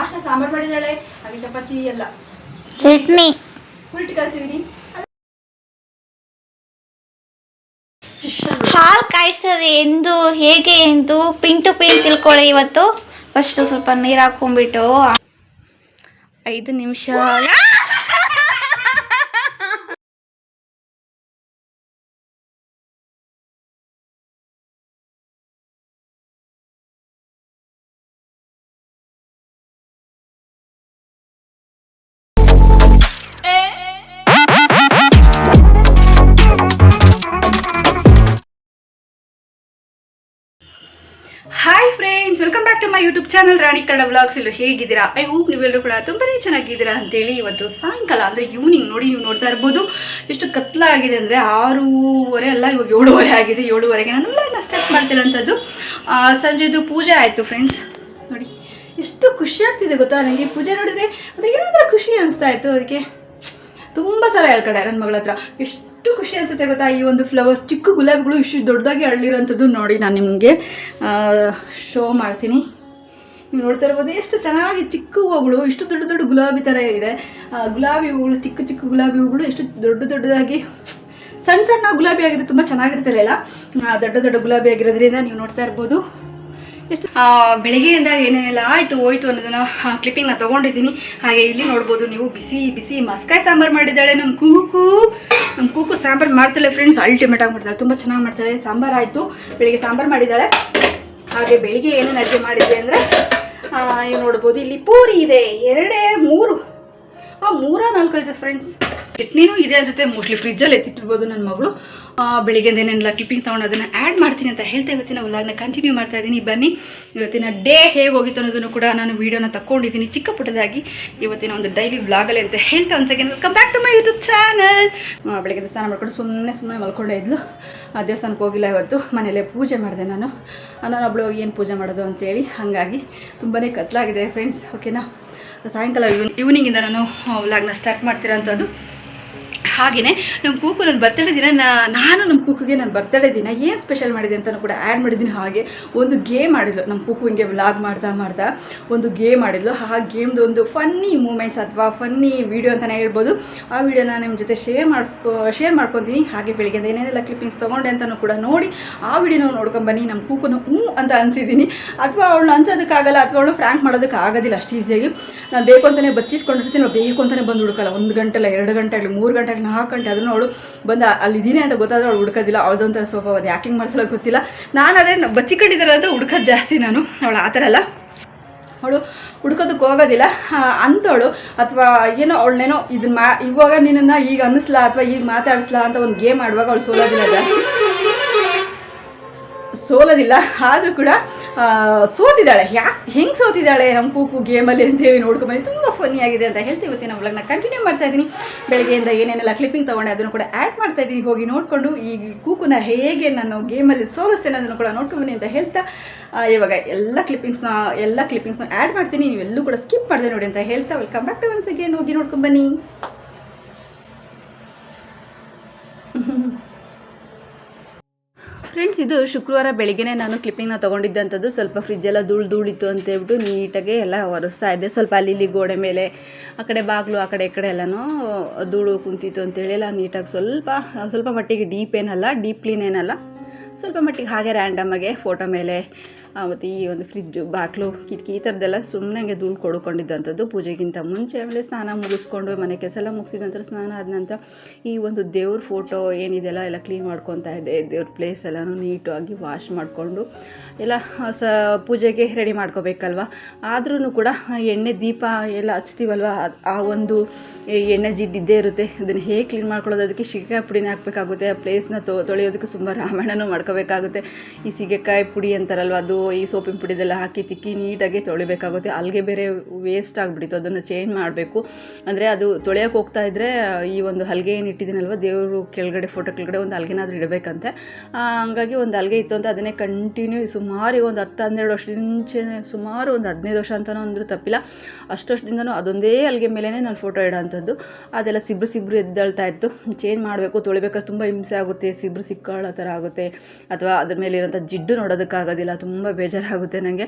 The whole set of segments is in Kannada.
ಆಶಾ ಸಾಂಬಾರ್ ಮಾಡಿದಾಳೆ ಹಾಗೆ ಚಪಾತಿ ಎಲ್ಲ. ಚಟ್ನಿ. ಕುರಿಟ್ ಕಲ್ಸಿದೀನಿ. ಹಾಲು ಕಾಯಿಸೋದು ಎಂದು ಹೇಗೆ ಎಂದು ಪಿನ್ ಟು ಪಿನ್ ತಿಳ್ಕೊಳ್ಳಿ ಇವತ್ತು. ಫಸ್ಟು ಸ್ವಲ್ಪ ನೀರು ಹಾಕೊಂಡ್ಬಿಟ್ಟು ಐದು ನಿಮಿಷ. To my YouTube channel Rani Kannada vlogs ಎಲ್ಲರೂ ಹೇಗಿದ್ದೀರಾ? ಐ ಹೋಪ್ ನೀವೆಲ್ಲರೂ ಕೂಡ ತುಂಬಾ ಚೆನ್ನಾಗಿದ್ದೀರಾ ಅಂತೇಳಿ ಇವತ್ತು ಸಾಯಂಕಾಲ ಅಂದರೆ ಈವ್ನಿಂಗ್ ನೋಡಿ ನೀವು ನೋಡ್ತಾ ಇರ್ಬೋದು. ಎಷ್ಟು ಕತ್ಲಾಗಿದೆ ಅಂದರೆ ಆರೂವರೆ ಅಲ್ಲ, ಇವಾಗ ಏಳುವರೆ ಆಗಿದೆ. ಏಳುವರೆಗೆ ನಾನು ವ್ಲಾಗ್ನ ಸ್ಟಾರ್ಟ್ ಮಾಡ್ತಿರೋಂಥದ್ದು. ಸಂಜೆದು ಪೂಜೆ ಆಯಿತು ಫ್ರೆಂಡ್ಸ್ ನೋಡಿ, ಎಷ್ಟು ಖುಷಿ ಆಗ್ತಿದೆ ಗೊತ್ತಾ? ನನಗೆ ಪೂಜೆ ನೋಡಿದರೆ ಅದು ಏನಾದರೂ ಖುಷಿ ಅನಿಸ್ತಾ ಇತ್ತು. ಅದಕ್ಕೆ ತುಂಬ ಸಲ ಹೇಳ್ಕಡೆ ನನ್ನ ಮಗಳ ಹತ್ರ. ಎಷ್ಟು ಖುಷಿ ಅನಿಸುತ್ತೆ ಗೊತ್ತಾ? ಈ ಒಂದು ಫ್ಲವರ್ಸ್ ಚಿಕ್ಕ ಗುಲಾಬಿಗಳು ಇಷ್ಟು ದೊಡ್ಡದಾಗಿ ಅಳ್ಳಿರೋಂಥದ್ದು ನೋಡಿ ನಾನು ನಿಮಗೆ ಶೋ ಮಾಡ್ತೀನಿ. ನೀವು ನೋಡ್ತಾ ಇರ್ಬೋದು, ಎಷ್ಟು ಚೆನ್ನಾಗಿ ಚಿಕ್ಕ ಹೂವುಗಳು, ಇಷ್ಟು ದೊಡ್ಡ ದೊಡ್ಡ ಗುಲಾಬಿ ಥರ ಇದೆ. ಗುಲಾಬಿ ಹೂಗಳು ಚಿಕ್ಕ ಚಿಕ್ಕ ಗುಲಾಬಿ ಹೂಗಳು ಎಷ್ಟು ದೊಡ್ಡ ದೊಡ್ಡದಾಗಿ, ಸಣ್ಣ ಸಣ್ಣ ಗುಲಾಬಿ ಆಗಿದೆ ತುಂಬ ಚೆನ್ನಾಗಿರ್ತಿರಲಿಲ್ಲ ದೊಡ್ಡ ದೊಡ್ಡ ಗುಲಾಬಿ ಆಗಿರೋದ್ರಿಂದ ನೀವು ನೋಡ್ತಾ ಇರ್ಬೋದು. ಎಷ್ಟು ಬೆಳಗ್ಗೆಯಿಂದ ಏನೇನೆಲ್ಲ ಆಯಿತು, ಹೋಯ್ತು ಅನ್ನೋದನ್ನ ಕ್ಲಿಪ್ಪಿಂಗ್ನ ತೊಗೊಂಡಿದ್ದೀನಿ. ಹಾಗೆ ಇಲ್ಲಿ ನೋಡ್ಬೋದು, ನೀವು ಬಿಸಿ ಬಿಸಿ ಮಸ್ಕಾಯಿ ಸಾಂಬಾರು ಮಾಡಿದ್ದಾಳೆ ನಮ್ಮ ಕೂಕು. ನಮ್ಮ ಕೂಕು ಸಾಂಬಾರು ಮಾಡ್ತಾಳೆ ಫ್ರೆಂಡ್ಸ್ ಅಲ್ಟಿಮೇಟ್ ಆಗಿ ಮಾಡ್ತಾಳೆ, ತುಂಬ ಚೆನ್ನಾಗಿ ಮಾಡ್ತಾಳೆ. ಸಾಂಬಾರು ಆಯಿತು, ಬೆಳಿಗ್ಗೆ ಸಾಂಬಾರು ಮಾಡಿದ್ದಾಳೆ. ಹಾಗೆ ಬೆಳಿಗ್ಗೆ ಏನೇನು ಅಡುಗೆ ಮಾಡಿದ್ವಿ ಅಂದರೆ ನೀವು ನೋಡ್ಬೋದು, ಇಲ್ಲಿ ಪೂರಿ ಇದೆ, ಎರಡೇ, ಮೂರು. ಆ, ಮೂರ ನಾಲ್ಕು ಇದೆ ಫ್ರೆಂಡ್ಸ್ ಚಟ್ನಿನೂ ಇದೆ ಅನ್ಸುತ್ತೆ. ಮೋಸ್ಟ್ಲಿ ಫ್ರಿಜ್ಜಲ್ಲಿ ಎತ್ತಿಟ್ಟಿರ್ಬೋದು ನನ್ನ ಮಗಳು. ಆ, ಬೆಳಿಗ್ಗೆಯಿಂದ ಏನೇನೆಲ್ಲ ಕ್ಲಿಪ್ಪಿಂಗ್ ತೊಗೊಂಡು ಅದನ್ನು ಆ್ಯಡ್ ಮಾಡ್ತೀನಿ ಅಂತ ಹೇಳ್ತಾ ಇವತ್ತಿನ ವ್ಲಾಗ್ನ ಕಂಟಿನ್ಯೂ ಮಾಡ್ತಾ ಇದ್ದೀನಿ ಬನ್ನಿ. ಇವತ್ತಿನ ಡೇ ಹೇಗೆ ಹೋಗಿತ್ತು ಅನ್ನೋದನ್ನು ಕೂಡ ನಾನು ವೀಡಿಯೋನ ತಕ್ಕೊಂಡಿದ್ದೀನಿ. ಚಿಕ್ಕ ಪುಟ್ಟದಾಗಿ ಇವತ್ತಿನ ಒಂದು ಡೈಲಿ ವ್ಲಾಗಲ್ಲಿ ಅಂತ ಹೇಳ್ತಾ ಒಂದು second welcome back to my YouTube channel ಬೆಳಗ್ಗೆ ಸ್ನಾನ ಮಾಡ್ಕೊಂಡು ಸುಮ್ಮನೆ ಸುಮ್ಮನೆ ಮಲ್ಕೊಂಡೇ ಇದ್ಲು. ಆ, ದೇವಸ್ಥಾನಕ್ಕೆ ಹೋಗಿಲ್ಲ ಇವತ್ತು. ಮನೆಯಲ್ಲೇ ಪೂಜೆ ಮಾಡಿದೆ ನಾನು. ನಾನು ಒಬ್ಳು ಹೋಗಿ ಏನು ಪೂಜೆ ಮಾಡೋದು ಅಂತೇಳಿ. ಹಾಗಾಗಿ ತುಂಬಾ ಕತ್ಲಾಗಿದೆ ಫ್ರೆಂಡ್ಸ್ ಓಕೆನಾ ಸಾಯಂಕಾಲ ಇವ್ನಿಂಗಿಂದ ನಾನು ವ್ಲಾಗ್ನ ಸ್ಟಾರ್ಟ್ ಮಾಡ್ತಿರೋಂಥದ್ದು ಹಾಗೆಯೇ ನಮ್ಮ ಕೂಕು ನನ್ನ ಬರ್ತಡೇ ದಿನ ನಾನು ನಮ್ಮ ಕೂಕುಗೆ ನನ್ನ ಬರ್ತಡೇ ದಿನ ಏನು ಸ್ಪೆಷಲ್ ಮಾಡಿದೆ ಅಂತಲೂ ಕೂಡ ಆ್ಯಡ್ ಮಾಡಿದ್ದೀನಿ ಹಾಗೆ. ಒಂದು ಗೇಮ್ ಮಾಡಿದ್ಲು ನಮ್ಮ ಕೂಕು ಹಿಂಗೆ ವ್ಲಾಗ್ ಮಾಡ್ತಾ ಮಾಡ್ತಾ ಒಂದು ಗೇಮ್ ಮಾಡಿದ್ಲು. ಆ ಗೇಮ್ದು ಒಂದು ಫನ್ನಿ ಮೂಮೆಂಟ್ಸ್ ಅಥವಾ ಫನ್ನಿ ವೀಡಿಯೋ ಅಂತಲೇ ಹೇಳ್ಬೋದು. ಆ ವಿಡಿಯೋನ ನಿಮ್ಮ ಜೊತೆ ಶೇರ್ ಮಾಡ್ಕೊ ಶೇರ್ ಮಾಡ್ಕೊತೀನಿ. ಹಾಗೆ ಬೆಳಿಗ್ಗೆ ಏನೇನೆಲ್ಲ ಕ್ಲಿಪ್ಪಿಂಗ್ಸ್ ತೊಗೊಂಡೆ ಅಂತಲೂ ಕೂಡ ನೋಡಿ, ಆ ವಿಡಿಯೋನ ನೋಡ್ಕೊಂಬನ್ನಿ ನಮ್ಮ ಕೂಕುನು ಹ್ಞೂ ಅಂತ ಅನಿಸಿದ್ದೀನಿ ಅಥವಾ ಅವಳು ಅನ್ಸೋದಕ್ಕಾಗಲ್ಲ, ಅಥವಾ ಅವಳು ಫ್ರ್ಯಾಂಕ್ ಮಾಡೋದಕ್ಕೆ ಆಗೋದಿಲ್ಲ, ಅಷ್ಟು ಈಸಿಯಾಗಿ ನಾನು ಬೇಕು ಅಂತಲೇ ಬಚ್ಚಿಟ್ಕೊಂಡಿರ್ತೀನಿ ಬೇಕು ಅಂತಲೇ ಬಂದು ಹುಡುಕಲ್ಲ ಒಂದು ಗಂಟೆ ಇಲ್ಲ ಎರಡು ಗಂಟೆ ಆಗಲಿ, ಮೂರು ಗಂಟೆ ಆಗಲಿ ಹಾಕೊಂಡೆ ಅದನ್ನು ಅವಳು ಬಂದು ಅಲ್ಲಿದ್ದೀನಿ ಅಂತ ಗೊತ್ತಾದ್ರೆ ಅವಳು ಹುಡುಕೋದಿಲ್ಲ ಅವಳದೊಂಥರ ಸ್ವಲ್ಪ ಅದು ಯಾಕಿಂಗ್ ಮಾಡ್ತಾಳೆ ಗೊತ್ತಿಲ್ಲ. ನಾನು ಅದೇ ಬಚ್ಚಿಕೊಂಡಿದ್ದಾರೆ ಅಂತ ಹುಡುಕೋದು ಜಾಸ್ತಿ ನಾನು, ಅವಳು ಆ ಥರ ಅಲ್ಲ. ಅವಳು ಹುಡ್ಕೋದಕ್ಕೆ ಹೋಗೋದಿಲ್ಲ. ಅಂಥವಳು ಅಥವಾ ಏನೋ ಅವಳನ್ನೇನೋ ಇದನ್ನ ಮಾ, ಇವಾಗ ನಿನ್ನನ್ನು ಈಗ ಅನ್ನಿಸ್ಲಾ ಅಥವಾ ಈಗ ಮಾತಾಡಿಸ್ಲಾ ಅಂತ ಒಂದು ಗೇಮ್ ಆಡುವಾಗ ಅವಳು ಸೋಲೋದಿಲ್ಲ ಜಾಸ್ತಿ. ಸೋಲೋದಿಲ್ಲ, ಆದರೂ ಕೂಡ ಸೋತಿದ್ದಾಳೆ. ಯಾಕೆ ಹೆಂಗೆ ಸೋತಿದ್ದಾಳೆ ನಮ್ಮ ಕೂಕು ಗೇಮಲ್ಲಿ ಅಂತೇಳಿ ನೋಡ್ಕೊಂಬಂದು ತುಂಬ ಫನ್ನಿ ಆಗಿದೆ ಅಂತ ಹೇಳ್ತೀವಿ ಇವತ್ತಿನ ವ್ಲಾಗ್ನ ಕಂಟಿನ್ಯೂ ಮಾಡ್ತಾ ಇದ್ದೀನಿ. ಬೆಳಗ್ಗೆಯಿಂದ ಏನೇನೆಲ್ಲ ಕ್ಲಿಪ್ಪಿಂಗ್ ತೊಗೊಂಡೆ ಅದನ್ನು ಕೂಡ ಆ್ಯಡ್ ಮಾಡ್ತಾ ಇದ್ದೀನಿ. ಹೋಗಿ ನೋಡಿಕೊಂಡು ಈ ಕೂಕುನ ಹೇಗೆ ನಾನು ಗೇಮಲ್ಲಿ ಸೋಲಿಸ್ತೇನೆ ಅದನ್ನು ಕೂಡ ನೋಡ್ಕೊಂಬನ್ನಿ ಅಂತ ಹೇಳ್ತಾ ಇವಾಗ ಎಲ್ಲ ಕ್ಲಿಪ್ಪಿಂಗ್ಸ್ನ ಎಲ್ಲ ಕ್ಲಿಪ್ಪಿಂಗ್ಸ್ನ ಆ್ಯಡ್ ಮಾಡ್ತೀನಿ. ನೀವೆಲ್ಲೂ ಕೂಡ ಸ್ಕಿಪ್ ಮಾಡಿದೆ ನೋಡಿ ಅಂತ ಹೇಳ್ತಾ welcome back to once again ಹೋಗಿ ನೋಡ್ಕೊಂಬನ್ನಿ. ಫ್ರೆಂಡ್ಸ್ ಇದು ಶುಕ್ರವಾರ ಬೆಳಿಗ್ಗೆನೇ ನಾನು ಕ್ಲಿಪ್ಪಿಂಗ್ನ ತೊಗೊಂಡಿದ್ದಂಥದ್ದು. ಸ್ವಲ್ಪ ಫ್ರಿಜ್ಜೆಲ್ಲ ಧೂಳು ಧೂಳಿತ್ತು ಅಂತ ಹೇಳ್ಬಿಟ್ಟು ನೀಟಾಗಿ ಎಲ್ಲ ಒರೆಸ್ತಾ ಇದ್ದೆ. ಸ್ವಲ್ಪ ಅಲ್ಲಿ ಇಲ್ಲಿ ಗೋಡೆ ಮೇಲೆ, ಆ ಕಡೆ ಬಾಗಿಲು, ಆ ಕಡೆ ಈ ಕಡೆ ಎಲ್ಲನೂ ಧೂಳು ಕುಂತಿತ್ತು ಅಂತೇಳಿ ಎಲ್ಲ ನೀಟಾಗಿ ಸ್ವಲ್ಪ ಸ್ವಲ್ಪ ಮಟ್ಟಿಗೆ ಡೀಪ್ ಏನಲ್ಲ ಡೀಪ್ ಕ್ಲೀನ್ ಏನಲ್ಲ. ಸ್ವಲ್ಪ ಮಟ್ಟಿಗೆ ಹಾಗೆ ರ್ಯಾಂಡಮಾಗೆ ಫೋಟೋ ಮೇಲೆ ಮತ್ತು ಈ ಒಂದು ಫ್ರಿಜ್ಜು ಬಾಕ್ಲು, ಕಿಟಕಿ, ಈ ಥರದ್ದೆಲ್ಲ ಸುಮ್ಮನೆ ಧೂಳು ಕೊಡ್ಕೊಂಡಿದ್ದಂಥದ್ದು. ಪೂಜೆಗಿಂತ ಮುಂಚೆ ಆಮೇಲೆ ಸ್ನಾನ ಮುಗಿಸ್ಕೊಂಡು, ಮನೆ ಕೆಲಸ ಎಲ್ಲ ಮುಗಿಸಿದ ನಂತರ ಸ್ನಾನ ಆದ ನಂತರ ಈ ಒಂದು ದೇವ್ರ ಫೋಟೋ ಏನಿದೆಯಲ್ಲ, ಎಲ್ಲ ಕ್ಲೀನ್ ಮಾಡ್ಕೊತಾ ಇದ್ದೆ. ದೇವ್ರ ಪ್ಲೇಸ್ ಎಲ್ಲನೂ ನೀಟಾಗಿ ವಾಶ್ ಮಾಡಿಕೊಂಡು, ಎಲ್ಲ ಸ ಪೂಜೆಗೆ ರೆಡಿ ಮಾಡ್ಕೋಬೇಕಲ್ವ? ಆದ್ರೂ ಕೂಡ ಎಣ್ಣೆ ದೀಪ ಎಲ್ಲ ಹಚ್ತೀವಲ್ವ? ಆ ಒಂದು ಎಣ್ಣೆ ಜಿಡ್ಡಿದ್ದೇ ಇರುತ್ತೆ. ಅದನ್ನು ಹೇಗೆ ಕ್ಲೀನ್ ಮಾಡ್ಕೊಳ್ಳೋದು? ಅದಕ್ಕೆ ಸೀಗೆಕಾಯಿ ಪುಡಿನ ಹಾಕಬೇಕಾಗುತ್ತೆ. ಆ ಪ್ಲೇಸ್ನ ತೊಳೆಯೋದಕ್ಕೆ ತುಂಬ ರಾಮಾಯಣನೂ ಮಾಡ್ಕೋಬೇಕಾಗುತ್ತೆ. ಈ ಸೀಗೆಕಾಯಿ ಪುಡಿ ಅಂತಾರಲ್ವ, ಅದು ಈ ಸೋಪಿನ ಪುಡಿದೆಲ್ಲ ಹಾಕಿ ತಿಕ್ಕಿ ನೀಟಾಗಿ ತೊಳಿಬೇಕಾಗುತ್ತೆ. ಅಲ್ಲಿಗೆ ಬೇರೆ ವೇಸ್ಟ್ ಆಗಿಬಿಟ್ಟಿತ್ತು ಅದನ್ನು ಚೇಂಜ್ ಮಾಡಬೇಕು. ಅಂದರೆ ಅದು ತೊಳೆಯೋಕೆ ಹೋಗ್ತಾ ಇದ್ದರೆ ಈ ಒಂದು ಹಲ್ಗೆ ಏನು ಇಟ್ಟಿದ್ದೀನಲ್ವ, ದೇವರು ಕೆಳಗಡೆ ಫೋಟೋ ಕೆಳಗಡೆ ಒಂದು ಹಲ್ಗೆನಾದ್ರೂ ಇಡಬೇಕಂತೆ. ಹಂಗಾಗಿ ಒಂದು ಹಲ್ಗೆ ಇತ್ತು ಅಂತ ಅದನ್ನೇ ಕಂಟಿನ್ಯೂ ಸುಮಾರು ಒಂದು ಹತ್ತು, ಹನ್ನೆರಡು ವರ್ಷದ ಮುಂಚೆ ಸುಮಾರು ಒಂದು ಹದಿನೈದು ವರ್ಷ ಅಂತಲೂ ಅಂದರೂ ತಪ್ಪಿಲ್ಲ. ಅಷ್ಟು ವರ್ಷದಿಂದನೂ ಅದೊಂದೇ ಹಲ್ಗೆ ಮೇಲೇ ನಾನು ಫೋಟೋ ಇಡೋಂಥದ್ದು. ಅದೆಲ್ಲ ಸಿಬ್ರು ಸಿಬ್ರು ಎದ್ದಳ್ತಾ ಇತ್ತು. ಚೇಂಜ್ ಮಾಡಬೇಕು, ತೊಳಿಬೇಕಾದ್ರೆ ತುಂಬ ಹಿಂಸೆ ಆಗುತ್ತೆ, ಸಿಬ್ರು ಸಿಕ್ಕಾಳೋ ಥರ ಆಗುತ್ತೆ. ಅಥವಾ ಅದ್ರ ಮೇಲೆ ಇರೋಂಥ ಜಿಡ್ಡು ನೋಡೋದಕ್ಕಾಗೋದಿಲ್ಲ, ತುಂಬ ಬೇಜಾರಾಗುತ್ತೆ ನನಗೆ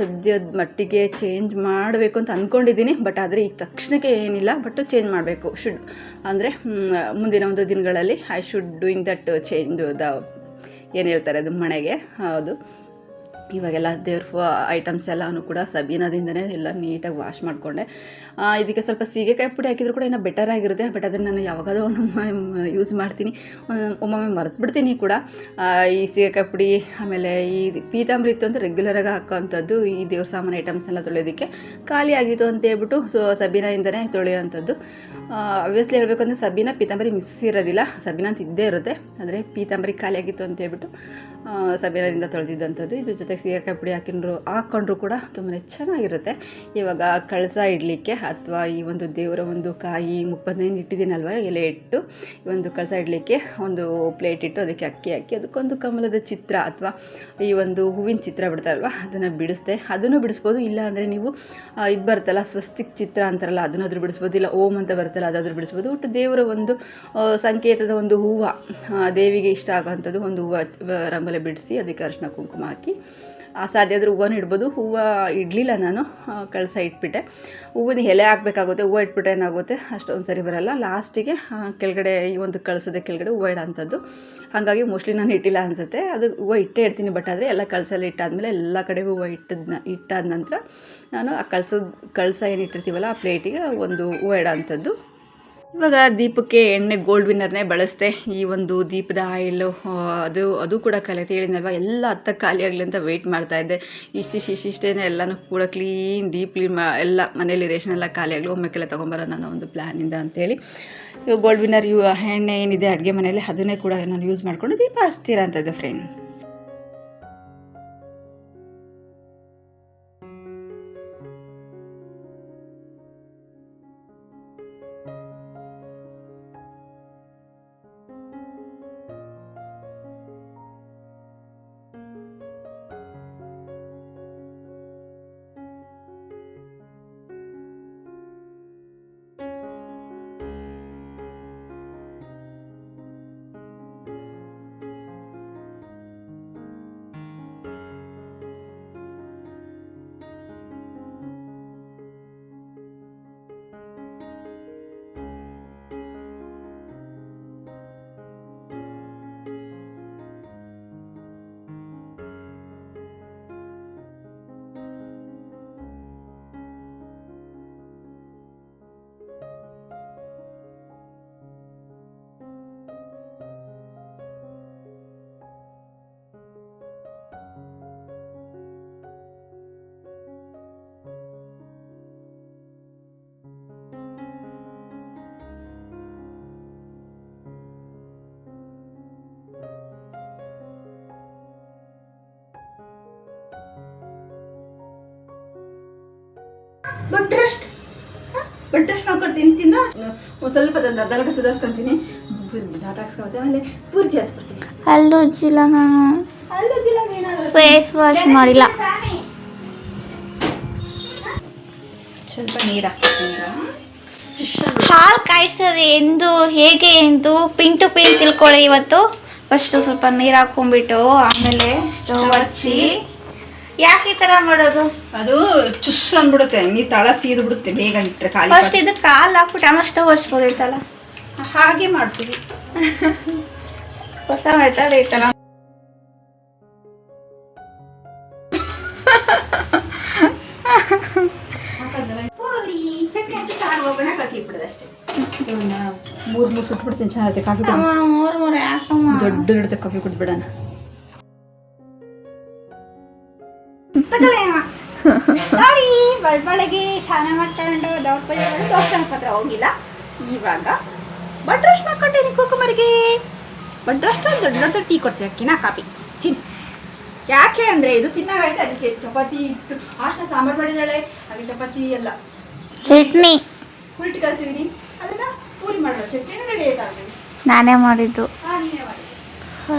ಸದ್ಯದ ಮಟ್ಟಿಗೆ ಚೇಂಜ್ ಮಾಡಬೇಕು ಅಂತ ಅಂದ್ಕೊಂಡಿದ್ದೀನಿ ಬಟ್ ಆದರೆ ಈಗ ತಕ್ಷಣಕ್ಕೆ ಏನಿಲ್ಲ ಬಟ್ ಚೇಂಜ್ ಮಾಡಬೇಕು. ಶುಡ್ ಅಂದರೆ ಮುಂದಿನ ಒಂದು ದಿನಗಳಲ್ಲಿ I should doing that change the, ಏನು ಹೇಳ್ತಾರೆ ಅದು ಮನೆಗೆ? ಹೌದು. ಇವಾಗೆಲ್ಲ ದೇವ್ರ ಐಟಮ್ಸ್ ಎಲ್ಲನೂ ಕೂಡ ಸಬೀನದಿಂದನೇ ಎಲ್ಲ ನೀಟಾಗಿ ವಾಶ್ ಮಾಡಿಕೊಂಡೆ. ಇದಕ್ಕೆ ಸ್ವಲ್ಪ ಸೀಗೆಕಾಯಿ ಪುಡಿ ಹಾಕಿದ್ರು ಕೂಡ ಇನ್ನೂ ಬೆಟರ್ ಆಗಿರುತ್ತೆ ಬಟ್ ಅದನ್ನು ನಾನು ಯಾವಾಗಾದ್ರೂ ಒಮ್ಮೊಮ್ಮೆ ಯೂಸ್ ಮಾಡ್ತೀನಿ. ಒಮ್ಮೊಮ್ಮೆ ಮರೆತು ಬಿಡ್ತೀನಿ ಕೂಡ ಈ ಸೀಗೆಕಾಯಿ ಪುಡಿ, ಆಮೇಲೆ ಈ ಪೀತಾಂಬರಿ ಇತ್ತು ಅಂತ ರೆಗ್ಯುಲರಾಗಿ ಹಾಕೋವಂಥದ್ದು, ಈ ದೇವ್ರ ಸಾಮಾನು ಐಟಮ್ಸ್ನೆಲ್ಲ ತೊಳೆಯೋದಕ್ಕೆ ಖಾಲಿ ಆಗಿತ್ತು ಅಂತ ಹೇಳ್ಬಿಟ್ಟು ಸೊ ಸಬೀನಾಯಿಂದನೇ ತೊಳೆಯೋವಂಥದ್ದು. ಅಬ್ವಿಯಸ್ಲಿ ಹೇಳಬೇಕು ಅಂದರೆ ಸಬೀನ ಪೀತಾಂಬರಿ ಮಿಸ್ ಇರೋದಿಲ್ಲ. ಸಬೀನ ಅಂತ ಇದ್ದೇ ಇರುತ್ತೆ, ಆದರೆ ಪೀತಾಂಬರಿ ಖಾಲಿ ಆಗಿತ್ತು ಅಂತ ಹೇಳ್ಬಿಟ್ಟು ಸಬೀನಾದಿಂದ ತೊಳೆದಿದ್ದಂಥದ್ದು. ಇದ್ರ ಜೊತೆಗೆ ಸೀಗೆಕಾಯಿ ಪುಡಿ ಹಾಕಿದ್ರು ಹಾಕ್ಕೊಂಡ್ರು ಕೂಡ ತುಂಬಾ ಚೆನ್ನಾಗಿರುತ್ತೆ. ಇವಾಗ ಕಳಸ ಇಡಲಿಕ್ಕೆ ಅಥವಾ ಈ ಒಂದು ದೇವರ ಒಂದು ಕಾಯಿ ಮುಪ್ಪತ್ತೈದು ಇಟ್ಟಿದ್ದೀನಲ್ವ, ಎಲೆ ಇಟ್ಟು ಈ ಒಂದು ಕಳಸ ಇಡಲಿಕ್ಕೆ ಒಂದು ಪ್ಲೇಟ್ ಇಟ್ಟು ಅದಕ್ಕೆ ಅಕ್ಕಿ ಹಾಕಿ, ಅದಕ್ಕೊಂದು ಕಮಲದ ಚಿತ್ರ ಅಥವಾ ಈ ಒಂದು ಹೂವಿನ ಚಿತ್ರ ಬಿಡ್ತಾರಲ್ವ, ಅದನ್ನು ಬಿಡಿಸ್ದೆ. ಅದನ್ನು ಬಿಡಿಸ್ಬೋದು, ಇಲ್ಲ ಅಂದರೆ ನೀವು ಇದು ಬರ್ತಲ್ಲ ಸ್ವಸ್ತಿಕ್ ಚಿತ್ರ ಅಂತಾರಲ್ಲ, ಅದನ್ನಾದ್ರೂ ಬಿಡಿಸ್ಬೋದು, ಇಲ್ಲ ಓಂ ಅಂತ ಬರ್ತಲ್ಲ ಅದಾದರೂ ಬಿಡಿಸ್ಬೋದು. ಒಟ್ಟು ದೇವರ ಒಂದು ಸಂಕೇತದ ಒಂದು ಹೂವು ದೇವಿಗೆ ಇಷ್ಟ ಆಗೋವಂಥದ್ದು ಒಂದು ಹೂವು ರಂಗೋಲಿ ಬಿಡಿಸಿ ಅದಕ್ಕೆ ಅರಿಶಿನ ಕುಂಕುಮ ಹಾಕಿ ಸಾಧ್ಯ ಆದರೂ ಹೂವನ್ನು ಇಡ್ಬೋದು. ಹೂವು ಇಡಲಿಲ್ಲ ನಾನು ಕಳಸ ಇಟ್ಬಿಟ್ಟೆ. ಹೂವಿನ ಎಲೆ ಹಾಕಬೇಕಾಗುತ್ತೆ, ಹೂವು ಇಟ್ಬಿಟ್ರೆ ಏನಾಗುತ್ತೆ, ಅಷ್ಟೊಂದು ಸರಿ ಬರಲ್ಲ. ಲಾಸ್ಟಿಗೆ ಕೆಳಗಡೆ ಈ ಒಂದು ಕಳಿಸೋದೆ ಕೆಳಗಡೆ ಹೂವು ಇಡೋಂಥದ್ದು. ಹಾಗಾಗಿ ಮೋಸ್ಟ್ಲಿ ನಾನು ಇಟ್ಟಿಲ್ಲ ಅನಿಸುತ್ತೆ. ಅದು ಹೂವು ಇಟ್ಟೇ ಇಡ್ತೀನಿ ಬಟ್ ಆದರೆ ಎಲ್ಲ ಕಳಸಲ್ಲಿ ಇಟ್ಟಾದಮೇಲೆ ಎಲ್ಲ ಕಡೆ ಹೂವು ಇಟ್ಟದ್ನ, ಇಟ್ಟಾದ ನಂತರ ನಾನು ಆ ಕಳಸದ, ಕಳಸ ಏನು ಇಟ್ಟಿರ್ತೀವಲ್ಲ, ಆ ಪ್ಲೇಟಿಗೆ ಒಂದು ಹೂವು ಇಡೋಂಥದ್ದು. ಇವಾಗ ದೀಪಕ್ಕೆ ಎಣ್ಣೆ ಗೋಲ್ಡ್ ವಿನ್ನರ್ನೇ ಬಳಸ್ತೆ ಈ ಒಂದು ದೀಪದ ಆಯಿಲು ಅದು ಅದು ಕೂಡ ಕಲೆ ಹೇಳಿದ್ನಲ್ವ ಎಲ್ಲ ಹತ್ತ ಖಾಲಿ ಅಂತ ವೆಯ್ಟ್ ಮಾಡ್ತಾ ಇದ್ದೆ. ಇಷ್ಟಿಷ್ಟು ಇಷ್ಟಿಷ್ಟೇ ಎಲ್ಲನೂ ಕೂಡ ಕ್ಲೀನ್ ಡೀಪ್ ಕ್ಲೀನ್ ಮಾ, ಎಲ್ಲ ಮನೇಲಿ ರೇಷನ್ ಎಲ್ಲ ಖಾಲಿ ಆಗಲಿ ಒಮ್ಮೆಕ್ಕೆಲ್ಲ ತೊಗೊಂಬರೋಣ ಅನ್ನೋ ಒಂದು ಪ್ಲ್ಯಾನಿಂದ ಅಂತೇಳಿ. ಇವಾಗ ಗೋಲ್ಡ್ ವಿನ್ನರ್ ಯು ಎಣ್ಣೆ ಏನಿದೆ ಅಡುಗೆ ಮನೆಯಲ್ಲಿ ಅದನ್ನೇ ಕೂಡ ನಾನು ಯೂಸ್ ಮಾಡಿಕೊಂಡು ದೀಪ ಹಚ್ತೀರ ಅಂತದ್ದು friend bed rest but rest ಮಾಡ್ಕೊಡ್ತೀನಿ ತಿಂದ ಒಂದು ಸ್ವಲ್ಪ ಗಂಟೆ ಸುಧಾರಿಸ್ಕೊಂತೀನಿ. ಜಾಟ ಹಾಕ್ಸ್ಕೊಳ್ತೀನಿ ಆಮೇಲೆ ಪೂರ್ತಿ ಹಾಸ್ಬಿಡ್ತೀನಿ ಅಲ್ಲೂ ಉಜ್ಜಿಲ್ಲ ನಾನು. ಫೇಸ್ ವಾಶ್ ಮಾಡಿಲ್ಲ. ಸ್ವಲ್ಪ ನೀರು ಹಾಕ್ತೀನಿ ಹಾಲು ಕಾಯಿಸೋದು ಎಂದು ಹೇಗೆ ಎಂದು ಪಿನ್ ಟು ಪಿನ್ ತಿಳ್ಕೊಳ್ಳಿ ಇವತ್ತು. ಫಸ್ಟು ಸ್ವಲ್ಪ ನೀರು ಹಾಕೊಂಡ್ಬಿಟ್ಟು ಆಮೇಲೆ ಸ್ಟವ್ ಹಚ್ಚಿ. ಯಾಕೆ ಈ ತರ ಮಾಡೋದು? ಅದು ಚುಸ್ ಅಂದ್ಬಿಡುತ್ತೆ ನೀ ತಳ ಸೀದು ಬಿಡುತ್ತೆ ಬೇಗ ಇಟ್ಟರೆ ಕಾಲು ಫಸ್ಟ್ ಇದು ಕಾಲು ಹಾಕ್ಬಿಟ್ಟು ಆಮೇಲೆ ಸ್ಟವ್ ಹಚ್ಬೋದೈತಲ್ಲ. ಹಾಗೆ ಮಾಡ್ತೀವಿ. ಹೊಸ ಮೆಥಡ್ ಇವನ್ನ ಮೂರು ಮೂರು ಸುಟ್ಬಿಡ್ತೀನಿ ಚೆನ್ನಾಗಿರುತ್ತೆ ಕಾಫಿ ಮೂರು ಮೂರು ದೊಡ್ಡ ಕಾಫಿ ಕುಡ್ಬಿಡೋಣ ನೋಡಿ ಬೆಳಗ್ಗೆ ಸ್ನಾನ ಮಾಡ್ಕೊಂಡು ದೌರ್ಪಲ್ಯಗಳು ದೇವಸ್ಥಾನಕ್ಕೆ ಹತ್ರ ಹೋಗಿಲ್ಲ. ಇವಾಗ ಬಡ್ರಷ್ಟು ಮಾಡ್ಕೊಂಡೇನಿ ಕುಕುಮರಿಗೆ. ಬಡ್ರಷ್ಟು ದೊಡ್ಡ ದೊಡ್ಡ ಟೀ ಕೊಡ್ತೀವಿ ಅಕ್ಕಿನ ಕಾಫಿ. ಚಿನ್. ಯಾಕೆ ಅಂದರೆ ಇದು ತಿನ್ನಾಗೈತೆ ಅದಕ್ಕೆ ಚಪಾತಿ ಇಟ್ಟು. ಆಶ ಸಾಂಬಾರು ಮಾಡಿದಾಳೆ ಹಾಗೆ ಚಪಾತಿ ಎಲ್ಲ. ಚಟ್ನಿ. ಹುರಿಟ್ಟು ಕಲ್ಸಿದೀನಿ. ಅದನ್ನ ಪೂರಿ ಮಾಡೋ ಚಟ್ನಿನೂ ರೆಡಿ ಆಯ್ತಾಗ್ತದೆ ನಾನೇ ಮಾಡಿದ್ದು. ಹಾಂ ನೀನೇ ಮಾಡಿದ್ದು. ಹಾ.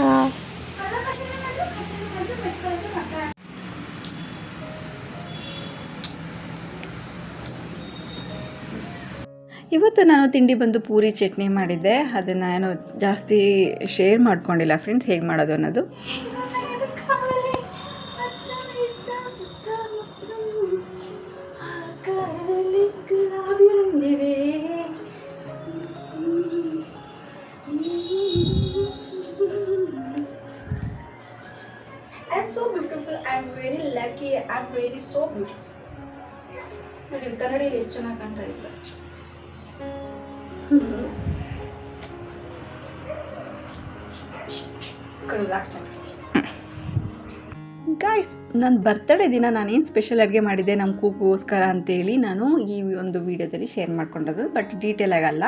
ಇವತ್ತು ನಾನು ತಿಂಡಿ ಬಂದು ಪೂರಿ ಚಟ್ನಿ ಮಾಡಿದ್ದೆ. ಅದನ್ನು ಏನೋ ಜಾಸ್ತಿ ಶೇರ್ ಮಾಡ್ಕೊಂಡಿಲ್ಲ ಫ್ರೆಂಡ್ಸ್ ಹೇಗೆ ಮಾಡೋದು ಅನ್ನೋದು. ಗಾಯ್ಸ್ ನನ್ನ ಬರ್ತಡೇ ದಿನ ನಾನೇನು ಸ್ಪೆಷಲ್ ಅಡುಗೆ ಮಾಡಿದ್ದೆ ನಮ್ಮ ಕೂಗೋಸ್ಕರ ಅಂತೇಳಿ ನಾನು ಈ ಒಂದು ವಿಡಿಯೋದಲ್ಲಿ ಶೇರ್ ಮಾಡ್ಕೊಂಡದ್ದು ಬಟ್ ಡೀಟೇಲ್ ಆಗಲ್ಲ.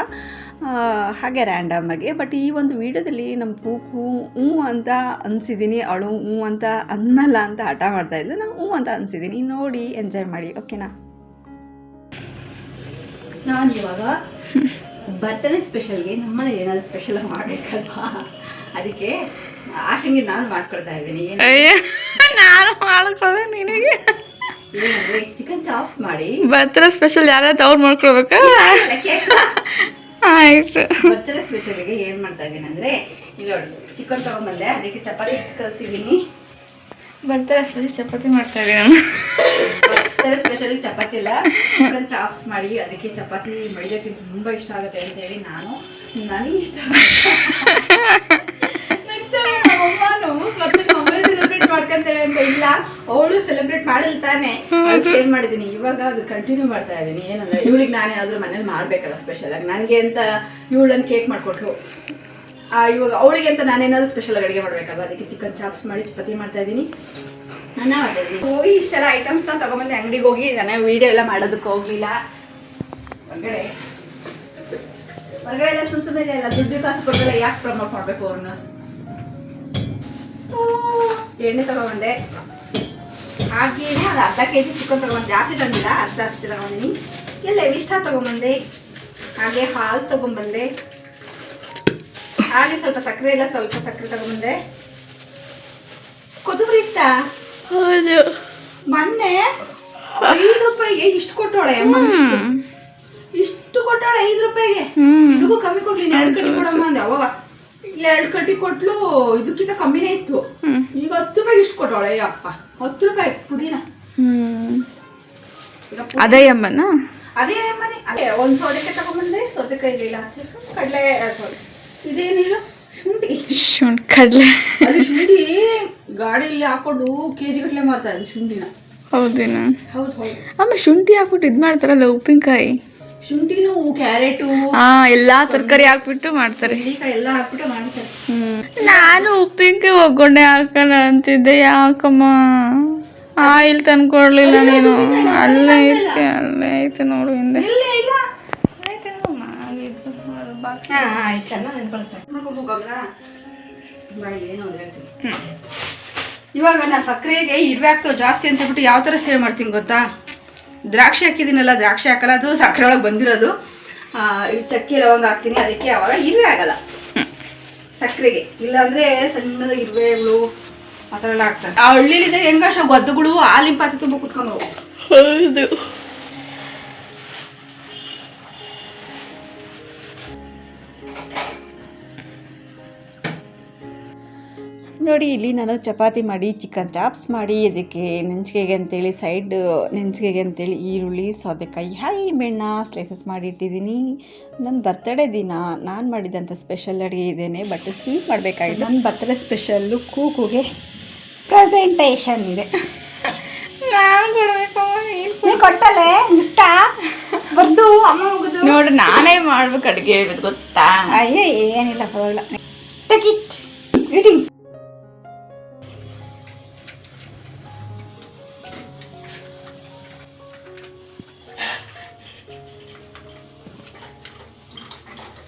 ಹಾಗೆ ರ್ಯಾಂಡಮ್ ಆಗಿ ಬಟ್ ಈ ಒಂದು ವಿಡಿಯೋದಲ್ಲಿ ನಮ್ಮ ಕೂಗು ಹ್ಞೂ ಅಂತ ಅನಿಸಿದ್ದೀನಿ ಅವಳು ಹ್ಞೂ ಅಂತ ಅನ್ನಲ್ಲ ಅಂತ ಹಠ ಮಾಡ್ತಾ ಇದ್ದೆ ನಾನು ಹ್ಞೂ ಅಂತ ಅನಿಸಿದ್ದೀನಿ ನೋಡಿ ಎಂಜಾಯ್ ಮಾಡಿ ಓಕೆನಾ ನಾನು ಇವಾಗ ಬರ್ತ್ಡೇ ಸ್ಪೆಷಲ್ಗೆ ನಮ್ಮನೆ ಏನಾದ್ರು ಸ್ಪೆಷಲ್ ಮಾಡಬೇಕಲ್ವಾ? ಅದಕ್ಕೆ ಆಶಂಗೆ ನಾನು ಮಾಡ್ಕೊಳ್ತಾ ಇದ್ದೀನಿ. ಅಯ್ಯ ನಾನು ಮಾಡ್ಕೊಳ್ಳೆ ನಿನಗೆ? ಏನಂದ್ರೆ ಚಿಕನ್ ಚಾಪ್ ಮಾಡಿ. ಬರ್ತಡೇ ಸ್ಪೆಷಲ್ ಯಾರಾದ್ರು ಅವ್ರು ಮಾಡ್ಕೊಳ್ಬೇಕಾ? ಆಯ್ತು. ಬರ್ತ್ಡೇ ಸ್ಪೆಷಲ್ಗೆ ಏನು ಮಾಡ್ತಾ ಇದ್ದೀನಿ ಅಂದರೆ ಇಲ್ಲಿ ನೋಡಿ ಚಿಕನ್ ತಗೊಂಡ್ಬಂದೆ ಅದಕ್ಕೆ ಚಪಾತಿ ಹಿಟ್ಟು ಕಲಿಸಿದ್ದೀನಿ. ಬರ್ತಾರೆ ಸ್ಪೆಷಲ್ ಚಪಾತಿ ಮಾಡ್ತಾ ಬರ್ತಾರೆ ಸ್ಪೆಷಲಿ ಚಪಾತಿ ಇಲ್ಲ. ಚಿಕನ್ ಚಾಪ್ಸ್ ಮಾಡಿ, ಅದಕ್ಕೆ ಚಪಾತಿ ಮೈದಕ್ಕೆ ತುಂಬ ಇಷ್ಟ ಆಗುತ್ತೆ ಅಂತ ಹೇಳಿ ನಾನು ನನಗೆ ಇಷ್ಟ ನಮ್ಮಮ್ಮನು ಮತ್ತೆ ಅಂತ ಇಲ್ಲ. ಅವಳು ಸೆಲೆಬ್ರೇಟ್ ಮಾಡಿಲ್ಲ ತಾನೆ. ಶೇರ್ ಮಾಡಿದ್ದೀನಿ. ಇವಾಗ ಅದು ಕಂಟಿನ್ಯೂ ಮಾಡ್ತಾ ಇದ್ದೀನಿ. ಏನಂದ್ರೆ, ಇವಳಿಗೆ ನಾನೇ ಆದ್ರೂ ಮನೇಲಿ ಮಾಡಬೇಕಲ್ಲ ಸ್ಪೆಷಲ್ ಆಗಿ. ನನಗೆ ಅಂತ ಇವಳನ್ನು ಕೇಕ್ ಮಾಡಿಕೊಟ್ಲು ಇವಾಗ ಅವಳಿಗೆ ಅಂತ ನಾನೇನಾದ್ರು ಸ್ಪೆಷಲ್ ಅಡುಗೆ ಮಾಡ್ಬೇಕಲ್ವಾ ಅದಕ್ಕೆ ಚಿಕನ್ ಚಾಪ್ಸ್ ಮಾಡಿ ಚಪಾತಿ ಮಾಡ್ತಾ ಇದ್ದೀನಿ. ಅನ್ನ ಮಾಡ್ತಾ ಇದ್ದೀನಿ ಹೋಗಿ ಇಷ್ಟೆಲ್ಲ ಐಟಮ್ಸ್ನ ತಗೊಂಬಂದೆ ಅಂಗಡಿಗೆ ಹೋಗಿ ನಾನು ವಿಡಿಯೋ ಎಲ್ಲ ಮಾಡೋದಕ್ಕೆ ಹೋಗ್ಲಿಲ್ಲ. ಹೊರಗಡೆ. ಹೊರಗಡೆ ಎಲ್ಲ ಸುಮ್ ಸುಮ್ಮನೆ ಇಲ್ಲ ದುಡ್ಡು ಕಾಸು ಕೊಡಲ್ಲ ಯಾಕೆ ಪ್ರಮೋಟ್ ಮಾಡಬೇಕು ಅವ್ರನ್ನ? ಎಣ್ಣೆ ತಗೊಂಬಂದೆ. ಹಾಗೇನೆ ಅದು ಅರ್ಧ ಕೆ ಜಿ ಚಿಕನ್ ತಗೊಂಡು ಜಾಸ್ತಿ ತಂದಿಲ್ಲ ಅರ್ಧ ಅಷ್ಟು ತಗೊಂಡಿನಿ ಎಲ್ಲ ಇಷ್ಟ ತಗೊಂಬಂದೆ. ಹಾಗೆ ಹಾಲು ತಗೊಂಬಂದೆ. ಹಾಗೆ ಸ್ವಲ್ಪ ಸಕ್ಕರೆ ಇಲ್ಲ ಸ್ವಲ್ಪ ಸಕ್ಕರೆ ತಗೊಂಡೆ ಕೊತ್ತಂಬರಿ ಇತ್ತಾ? ಹೌದು. ಮೊನ್ನೆ ಐದು ರೂಪಾಯಿಗೆ ಇಷ್ಟು ಕೊಟ್ಟೋಳೆ ಅಮ್ಮ ಇಷ್ಟು. ಕೊಟ್ಟೋಳೆ ಐದು ರೂಪಾಯಿಗೆ. ಇದಕ್ಕೂ ಕಮ್ಮಿ ಕೊಡ್ಲಿ ಎರಡು ಕಟ್ಟಿ ಕೊಡಮ್ಮ ಅಂದೆ. ಅವಾಗ ಎರಡು ಕಟ್ಟಿ ಕೊಟ್ಲು ಇದಕ್ಕಿಂತ ಕಮ್ಮಿನೇ ಇತ್ತು. ಈಗ ಹತ್ತು ರೂಪಾಯಿಗೆ ಇಷ್ಟು ಕೊಟ್ಟೋಳೆ ಅಪ್ಪ. ಹತ್ತು ರೂಪಾಯಿ ಪುದೀನ. ಅದೇ ಅಮ್ಮನ? ಅದೇ ಅಮ್ಮನೇ. ಅದೇ ಒಂದು ಸೌದೆಕಾಯಿ ತಗೊಂಬಂದೆ ಸೌದೆಕಾಯಿ ಇಲ್ಲ ಕಡಲೆ. ಇದೇನಿಲ್ಲ? ಶುಂಠಿ. ಶುಂಠಿ ಕಡಲೆ. ಅಲ್ಲಿ ಶುಂಠಿ ಗಾಡಿಯಲ್ಲಿ ಹಾಕೊಂಡು ಕೆಜಿ ಗಟ್ಟಲೆ ಮಾರ್ತಾ ಇದ್ರು ಶುಂಠಿನ. ಹೌದೇನಾ? ಹೌದು ಹೌದು. ಅಮ್ಮ ಶುಂಠಿ ಹಾಕ್ಬಿಟ್ಟು ಇದು ಮಾಡ್ತಾರಲ್ಲ ಉಪ್ಪಿನಕಾಯಿ? ಶುಂಠಿನೂ ಕ್ಯಾರೆಟು. ಹಾ ಎಲ್ಲಾ ತರಕಾರಿ ಹಾಕ್ಬಿಟ್ಟು ಮಾಡ್ತಾರೆ. ಎಲ್ಲ ಹಾಕ್ಬಿಟ್ಟು ಮಾಡ್ತಾರೆ. ಹ್ಮ್. ನಾನು ಉಪ್ಪಿನಕಾಯಿ ಒಗ್ಗೊಂಡೆ ಹಾಕೋಣ ಅಂತಿದ್ದೆ ಯಾಕಮ್ಮ? ಆಯಿಲ್ ತಂದ್ಕೊಡ್ಲಿಲ್ಲ ನೀನು. ಅಲ್ಲೇ ಐತೆ ಅಲ್ಲೇ ಐತೆ ನೋಡು ಹಿಂದೆ. ಹಾಂ ಆಯ್ತು ಚೆನ್ನಾಗಿ ನೆನ್ಕೊಳ್ತಾರೆ ಬಾಯಿಗೆ ಏನು ಅಂದ್ರೆ ಹೇಳ್ತೀನಿ. ಇವಾಗ ನಾನು ಸಕ್ಕರೆಗೆ ಇರುವೆ ಆಗ್ತಾವೆ ಜಾಸ್ತಿ ಅಂತ ಹೇಳ್ಬಿಟ್ಟು ಯಾವ ಥರ ಸೇವ್ ಮಾಡ್ತೀನಿ ಗೊತ್ತಾ? ದ್ರಾಕ್ಷಿ ಹಾಕಿದ್ದೀನಲ್ಲ ದ್ರಾಕ್ಷಿ ಹಾಕಲ್ಲ ಅದು ಸಕ್ಕರೆ ಒಳಗೆ ಬಂದಿರೋದು. ಚಕ್ಕಿ ಈ ಚಕ್ಕೆ ಲವಂಗ ಹಾಕ್ತೀನಿ ಅದಕ್ಕೆ ಅವಾಗ ಇರುವೆ ಆಗಲ್ಲ. ಸಕ್ಕರೆಗೆ ಇಲ್ಲಾಂದ್ರೆ ಸಣ್ಣದ ಇರುವೆಗಳು ಆ ಥರ ಎಲ್ಲ ಆಗ್ತವೆ ಆ ಹಳ್ಳಿಲಿದ್ದಾಗ ಹೆಂಗಷ್ಟು ಗದ್ದುಗಳು ಹಾಲಿನ ಪಾತ್ರೆ ತುಂಬ ಕುತ್ಕೊಂಬವು ಹೌದು. ನೋಡಿ ಇಲ್ಲಿ ನಾನು ಚಪಾತಿ ಮಾಡಿ ಚಿಕನ್ ಚಾಪ್ಸ್ ಮಾಡಿ ಅದಕ್ಕೆ ನೆಂಚಿಗೆಗೆ ಅಂತೇಳಿ ಸೈಡ್ ನೆಂಚಿಗೆಗೆ ಅಂತೇಳಿ ಈರುಳ್ಳಿ ಸೌತೆಕಾಯಿ ಮೆಣ್ಣ ಸ್ಲೈಸಸ್ ಮಾಡಿ ಇಟ್ಟಿದ್ದೀನಿ. ನನ್ನ ಬರ್ತಡೇ ದಿನ ನಾನು ಮಾಡಿದಂಥ ಸ್ಪೆಷಲ್ ಅಡುಗೆ ಇದ್ದೇನೆ ಬಟ್ ಸ್ವೀಟ್ ಮಾಡಬೇಕಾಗಿದೆ ನನ್ನ ಬರ್ತಡೇ ಸ್ಪೆಷಲ್ಲು ಕೂಗುಗೆ ಪ್ರೆಸೆಂಟೇಷನ್ ಇದೆ. ಕೊಟ್ಟಲೆ ಬರ್ದು ಅಮ್ಮ ಹೋಗುದು. ನೋಡು ನಾನೇ ಮಾಡ್ಬೇಕು ಅಡುಗೆ ಗೊತ್ತಾ? ಅಯ್ಯೋ ಏನಿಲ್ಲ ಪರವಾಗಿಲ್ಲ. ಟಕಿಟ್ ಇಟ್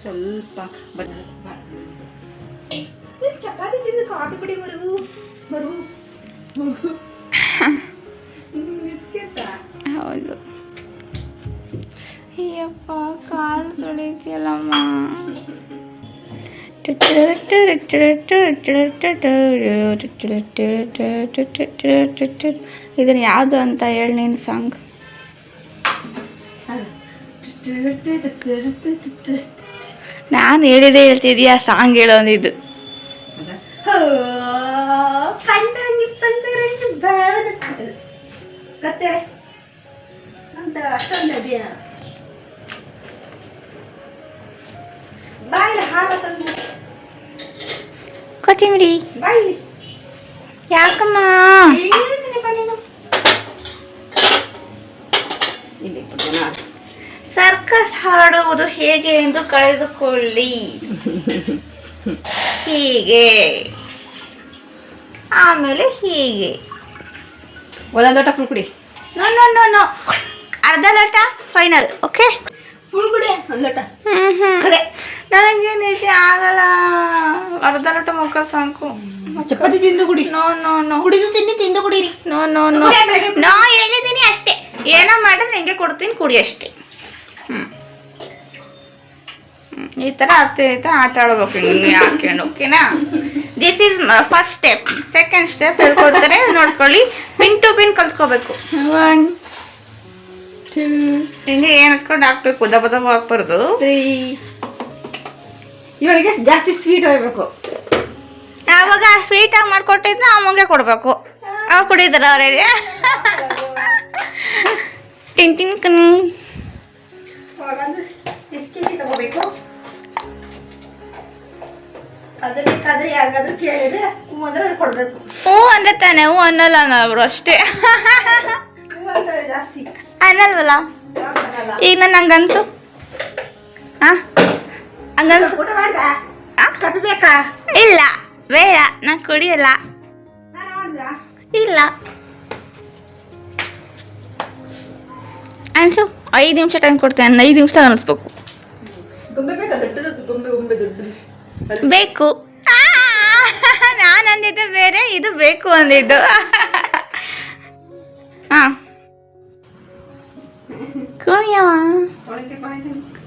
ಸ್ವಲ್ಪ ಚಪಾತಿ ತಿಂದು ಕಾಫಿ ಕುಡಿ ಮರುಗು ಮರುಗು ಮರುಗು ಹೌದು ಅಯ್ಯಪ್ಪ ಕಾಲು ತೊಳಿತಿಯಲ್ಲಮ್ಮ ಇದನ್ನ ಯಾವುದು ಅಂತ ಹೇಳಿ ನೀನು ಸಾಂಗ್ ನಾನು ಹೇಳಿದೆ ಹೇಳ್ತಿದೀಯ ಸಾಂಗ್ ಹೇಳೋಂದಿದ್ದು ಪಂಚರಂಗಿ ಪಂಚರಂಗಿ ಭಾವನ ಕತ್ತೆ ಅಂತ ಅಷ್ಟೊಂದು ಅದೆಯಾ ಬಾಯಿಲಿ ಹಾರ ತಂದು ಕೊತ್ತಿಂಬರಿ ಬಾಯಿಲಿ ಯಾಕಮ್ಮ ಹೇಳ್ತೀನಿ ಬಾ ನೀನು ಇಲ್ಲಿ ಇಟ್ಬಿಡ್ತೀನಾ ಸರ್ಕಸ್ ಹಾಡುವುದು ಹೇಗೆ ಎಂದು ಕಳೆದುಕೊಳ್ಳಿ. ಹೀಗೆ. ಆಮೇಲೆ ಹೀಗೆ. ಒಂದೊಂದು ಲೋಟ ಫುಲ್ ಕುಡಿ. No no no no. ಅರ್ಧ ಲೋಟ ಫೈನಲ್ ಓಕೆ ಫುಲ್ ಕುಡಿ ಒಂದು ಲೋಟ. ಹ್ಞೂ ಹ್ಞೂ ಕಡೆ. ನನಗೇನು ನಿಜ ಆಗಲ್ಲ. ಅರ್ಧ ಲೋಟ ಮುಖ ಸಾಕು. ಚಪಾತಿ ತಿಂದು ಕುಡಿ. No no no. ಕುಡಿದು ತಿನ್ನಿ ತಿಂದು ಕುಡಿರಿ ನೋ ನೋ ನೋ. ನೋ ಹೇಳಿದ್ದೀನಿ ಅಷ್ಟೇ. ಏನೋ ಮಾಡಿ ನಿಂಗೆ ಕೊಡ್ತೀನಿ ಕುಡಿ ಅಷ್ಟೇ. ಈ ಥರ ಆಗ್ತಾ ಆಯ್ತಾ ಆಟ ಆಡ್ಬೇಕು ಇನ್ನು ಹಾಕೊಂಡು ಓಕೆನಾ this is first step second step ಹೇಳ್ಕೊಡ್ತಾರೆ ನೋಡ್ಕೊಳ್ಳಿ. ಪಿನ್ ಟು ಪಿನ್ ಕಲ್ತ್ಕೋಬೇಕು. ಒನ್ ಏನು ಹಿಂಗೆ ಏನಿಸ್ಕೊಂಡು ಹಾಕ್ಬೇಕು ದಬ ದಬ ಹಾಕ್ಬಾರ್ದು ಇವಳಿಗೆ ಜಾಸ್ತಿ ಸ್ವೀಟ್ ಹೋಗ್ಬೇಕು. ಆವಾಗ ಸ್ವೀಟಾಗಿ ಮಾಡ್ಕೊಟ್ಟಿದ್ನ ಅಮ್ಮಂಗೆ ಕೊಡಬೇಕು. ಅವಾಗ ಕುಡಿದಾರ ಅವರಿಗೆ. ಟಿನ್ ಟಿನ್ ಕಣ್. ತಗೋಬೇಕು? ಅದೇ ಬೇಕಾದ್ರೆ ಯಾರಿಗಾದ್ರೂ ಕೇಳಿದ್ರೆ ಹೂ ಅಂದ್ರೆ ಕೊಡಬೇಕು. ಅಂದ್ರೆ ತಾನೆ ಹೂ ಅನ್ನಲ್ಲ ಅವರು ಅಷ್ಟೇ. ಹೂ ಅಂತಾರೆ ಜಾಸ್ತಿ. ಅನ್ನಲ್ವಲ್ಲ? ಈಗ ನಾನು ಹಂಗನ್ಸು. ಹಾಂ ಹಂಗನ್ಸು. ಊಟ ಮಾಡ್ದ? ಆ? ಕಾಫಿ ಬೇಕಾ ಇಲ್ಲ ಬೇಡ ನಾನು ಕುಡಿಯಲ್ಲ ಇಲ್ಲ. ಅನ್ಸು ಐದು ನಿಮಿಷ ಟೈಮ್ ಕೊಡ್ತೇನೆ ಐದು ನಿಮಿಷದಾಗ ಅನಿಸ್ಬೇಕು ಬೇಕು. ನಾನು ಅಂದಿದ್ದು ಬೇರೆ ಇದು ಬೇಕು ಅಂದಿದ್ದು. ಹಾ ಕುಣಿಯವ?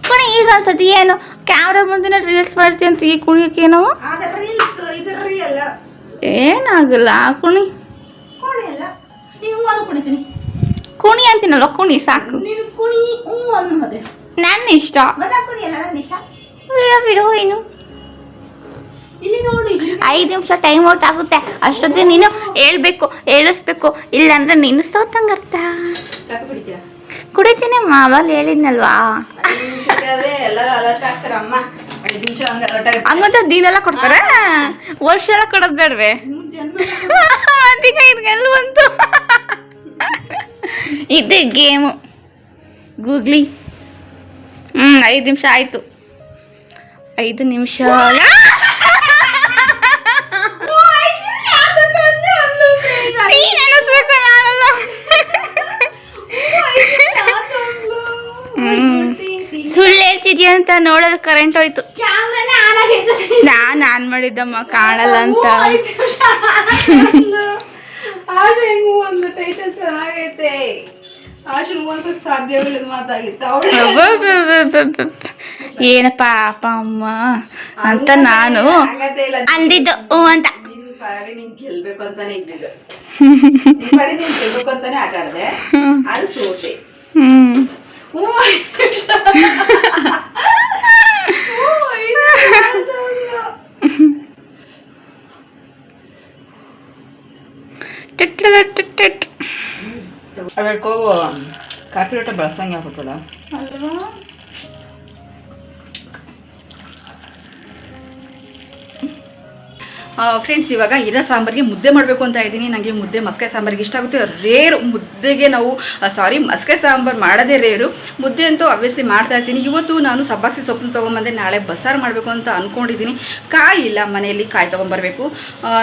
ಕುಣಿ ಈಗ ಅನ್ಸತಿ ಏನು? ಕ್ಯಾಮ್ರಾ ಮುಂದೆ ರೀಲ್ಸ್ ಮಾಡ್ತೀವಿ ಅಂತ ಈ ಕುಣಿಯಕ್ಕೆ ಏನೋ? ಏನಾಗಲ್ಲ ಕುಣಿ. ಕೋಣೆ ಅಂತೀನಲ್ಲ ಕುಣಿ ಸಾಕು. ನನ್ನ ಇಷ್ಟ. ಬಿಡು ಬಿಡು ಏನು? ಐದು ನಿಮಿಷ ಟೈಮ್ ಔಟ್ ಆಗುತ್ತೆ. ಅಷ್ಟೊತ್ತಿಗೆ ನೀನು ಹೇಳ್ಬೇಕು ಹೇಳಿಸ್ಬೇಕು. ಇಲ್ಲಾಂದ್ರೆ ನೀನು ಸೋತಂಗರ್ಥ ಕುಡಿತೀನಿ ಮಾವಲ್ಲಿ ಹೇಳಿದ್ನಲ್ವಾ? ಅಮ್ಮ. ಹಂಗಂತ ದಿನೆಲ್ಲ ಕೊಡ್ತಾರೆ? ವರ್ಷ ಎಲ್ಲ ಕೊಡೋದು ಬೇಡವೆ. ಅದೀಗ ಇದ್ಗೆಲ್ಲ ಬಂತು? ಇದು ಗೇಮು. ಗೂಗ್ಲಿ. ಹ್ಞೂ ಐದು ನಿಮಿಷ ಆಯಿತು. ಐದು ನಿಮಿಷ. ಸುಳ್ಳು ಹೇಳ್ತಿದ್ಯಾ ಅಂತ ನೋಡಲು ಕರೆಂಟ್ ಹೋಯ್ತು. ನಾನ್ ಆನ್ ಮಾಡಿದ್ದಮ್ಮ ಕಾಣಲ್ಲ ಅಂತ. ಏನಪ್ಪ ಅಪ್ಪ ಅಮ್ಮ ಅಂತ ನಾನು ಅಂದಿದ್ದು ಹ್ಞೂ ಅಂತ. ಪಾಡಿ ನೀನ್ ಗೆಲ್ಬೇಕು ಅಂತಾನೆ ಇದ್ದಿದ್ದು ನಿನ್ ಪಾಡಿ ನೀನ್ ಗೆಲ್ಬೇಕು ಅಂತಾನೆ ಆಟ ಆಡ್ದೆ ಅದು ಸೋತೆ ಹ್ಮ್ ಹ್ಞೂ ಐದು ನಿಮಿಷ. ಹ್ಞೂ, ಐದು ನಿಮಿಷ ಆಯ್ತು ಅಂದ್ಲು. ಟಿಟ್ ಅದಕ್ಕೂ ಕಾಫಿ ಲೋಟ ಬಳಸಂಗೆ ಆಗ್ಬಿಟ್ಟಲ್ಲ ಫ್ರೆಂಡ್ಸ್ ಇವಾಗ ಇರೋ ಸಾಂಬಾರಿಗೆ ಮುದ್ದೆ ಮಾಡಬೇಕು ಅಂತ ಇದ್ದೀನಿ. ನನಗೆ ಮುದ್ದೆ ಮಸ್ಕೆ ಸಾಂಬಾರಿಗೆ ಇಷ್ಟ ಆಗುತ್ತೆ. ರೇರು ಮುದ್ದೆಗೆ ನಾವು ಸಾರಿ ಮಸ್ಕೆ ಸಾಂಬಾರು ಮಾಡೋದೇ ರೇರು ಮುದ್ದೆ ಅಂತೂ ಅಬ್ವಿಯಸ್ಲಿ ಮಾಡ್ತಾ ಇರ್ತೀನಿ. ಇವತ್ತು ನಾನು ಸಬ್ಬಾಕ್ಸಿ ಸೊಪ್ಪನ್ನು ತೊಗೊಂಬಂದೆ, ನಾಳೆ ಬಸ್ಸಾರು ಮಾಡಬೇಕು ಅಂತ ಅಂದ್ಕೊಂಡಿದ್ದೀನಿ ಕಾಯಿ ಇಲ್ಲ, ಮನೆಯಲ್ಲಿ ಕಾಯಿ ತೊಗೊಂಬರ್ಬೇಕು.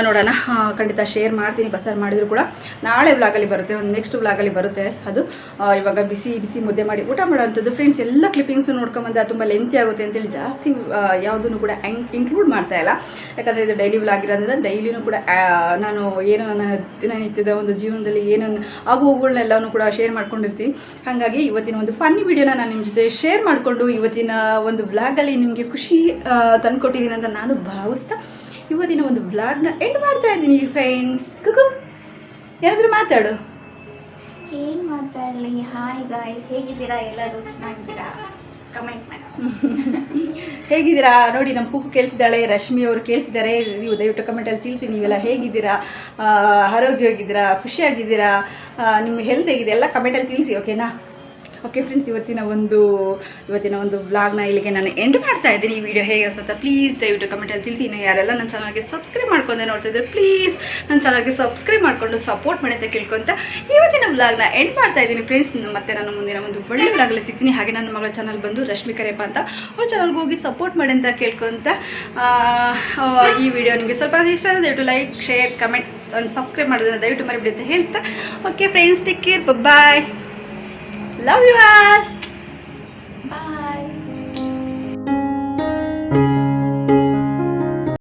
ನೋಡೋಣ. ಖಂಡಿತ ಶೇರ್ ಮಾಡ್ತೀನಿ, ಬಸ್ಸಾರು ಮಾಡಿದ್ರು ಕೂಡ. ನಾಳೆ ವ್ಲಾಗಲ್ಲಿ ಬರುತ್ತೆ, ಒಂದು ನೆಕ್ಸ್ಟ್ ವ್ಲಾಗಲ್ಲಿ ಬರುತ್ತೆ ಅದು. ಇವಾಗ ಬಿಸಿ ಬಿಸಿ ಮುದ್ದೆ ಮಾಡಿ ಊಟ ಮಾಡೋವಂಥದ್ದು. ಫ್ರೆಂಡ್ಸ್ ಎಲ್ಲ ಕ್ಲಿಪ್ಪಿಂಗ್ಸು ನೋಡ್ಕೊಂಬಂದೆ ತುಂಬ ಲೆಂತಿ ಆಗುತ್ತೆ ಅಂತೇಳಿ ಜಾಸ್ತಿ ಯಾವುದನ್ನು ಕೂಡ ಇನ್ಕ್ಲೂಡ್ ಮಾಡ್ತಾ ಇಲ್ಲ. ಯಾಕಂದರೆ ಇದು ಡೈಲಿ ವ್ಲಾಗ್ ಇರೋದ್ರಿಂದ ಡೈಲಿನೂ ಕೂಡ ನಾನು ಏನು ನನ್ನ ದಿನನಿತ್ಯದ ಒಂದು ಜೀವನದಲ್ಲಿ ಏನನ್ನು ಆಗು ಹೋಗುಗಳನ್ನೆಲ್ಲನೂ ಕೂಡ ಶೇರ್ ಮಾಡ್ಕೊಂಡಿರ್ತೀನಿ. ಹಾಗಾಗಿ ಇವತ್ತಿನ ಒಂದು ಫನ್ನಿ ವಿಡಿಯೋನ ನಾನು ನಿಮ್ಮ ಜೊತೆ ಶೇರ್ ಮಾಡಿಕೊಂಡು ಇವತ್ತಿನ ಒಂದು ವ್ಲಾಗಲ್ಲಿ ನಿಮಗೆ ಖುಷಿ ತಂದ್ಕೊಟ್ಟಿದ್ದೀನಿ ಅಂತ ನಾನು ಭಾವಿಸ್ತಾ ಇವತ್ತಿನ ಒಂದು ವ್ಲಾಗ್ನ ಎಂಡ್ ಮಾಡ್ತಾ ಇದ್ದೀನಿ ಫ್ರೆಂಡ್ಸ್ ಕುಕು ಏನಾದರೂ ಮಾತಾಡು. ಏನು ಮಾತಾಡಲಿ? ಹಾಯ್ ಗಾಯ್ಸ್ ಹೇಗಿದ್ದೀರಾ? ಎಲ್ಲರೂ ಚೆನ್ನಾಗಿದ್ದೀರಾ? ಕಮೆಂಟ್ ಹೇಗಿದ್ದೀರಾ? ನೋಡಿ, ನಮ್ಮ ಕೂಗು ಕೇಳ್ತಿದ್ದಾಳೆ, ರಶ್ಮಿ ಅವರು ಕೇಳ್ತಿದ್ದಾರೆ. ನೀವು ದಯವಿಟ್ಟು ಕಮೆಂಟಲ್ಲಿ ತಿಳಿಸಿ, ನೀವೆಲ್ಲ ಹೇಗಿದ್ದೀರಾ? ಆರೋಗ್ಯವಾಗಿದ್ದೀರಾ? ಖುಷಿಯಾಗಿದ್ದೀರಾ? ನಿಮ್ಮ ಹೆಲ್ತ್ ಹೇಗಿದೆ? ಎಲ್ಲ ಕಮೆಂಟಲ್ಲಿ ತಿಳಿಸಿ ಓಕೆನಾ ಓಕೆ ಫ್ರೆಂಡ್ಸ್ ಇವತ್ತಿನ ಒಂದು ಇವತ್ತಿನ ಒಂದು ವ್ಲಾಗ್ನ ಇಲ್ಲಿಗೆ ನಾನು ಎಂಡ್ ಮಾಡ್ತಾ ಇದ್ದೀನಿ. ಈ ವಿಡಿಯೋ ಹೇಗೆ ಅಂತ ಪ್ಲೀಸ್ ದಯವಿಟ್ಟು ಕಮೆಂಟಲ್ಲಿ ತಿಳಿಸಿ. ಇನ್ನು ಯಾರೆಲ್ಲ ನನ್ನ ಚಾನಲ್ಗೆ ಸಬ್ಸ್ಕ್ರೈಬ್ ಮಾಡ್ಕೊಂಡೆ ನೋಡ್ತಾ ಇದ್ದಾರೆ ಪ್ಲೀಸ್ ನನ್ನ ಚಾನಲ್ಗೆ ಸಬ್ಸ್ಕ್ರೈಬ್ ಮಾಡ್ಕೊಂಡು ಸಪೋರ್ಟ್ ಮಾಡಿ ಅಂತ ಕೇಳ್ಕೊಂತ ಇವತ್ತಿನ ವ್ಲಾಗ್ನ ಎಂಡ್ ಮಾಡ್ತಾ ಇದ್ದೀನಿ. ಫ್ರೆಂಡ್ಸ್ ಮತ್ತೆ ನಾನು ಮುಂದಿನ ಒಂದು ಒಳ್ಳೆ ವ್ಲಾಗಲ್ಲಿ ಸಿಗ್ತೀನಿ. ಹಾಗೆ ನನ್ನ ಮಗಳ ಚಾನಲ್ ಬಂದು ರಶ್ಮಿ ಕರೆಯಪ್ಪ ಅಂತ ಅವ್ರ ಚಾನಲ್ಗೆ ಹೋಗಿ ಸಪೋರ್ಟ್ ಮಾಡಿ ಅಂತ ಕೇಳ್ಕೊಂತ ಈ ವಿಡಿಯೋ ನಿಮಗೆ ಸ್ವಲ್ಪ ಇಷ್ಟ ಆದರೆ ದಯವಿಟ್ಟು like share comment and subscribe ಮಾಡೋದನ್ನು ದಯವಿಟ್ಟು ಮರಿಬಿಡಿ ಅಂತ ಹೇಳ್ತಾ. Okay friends take care bye love you all bye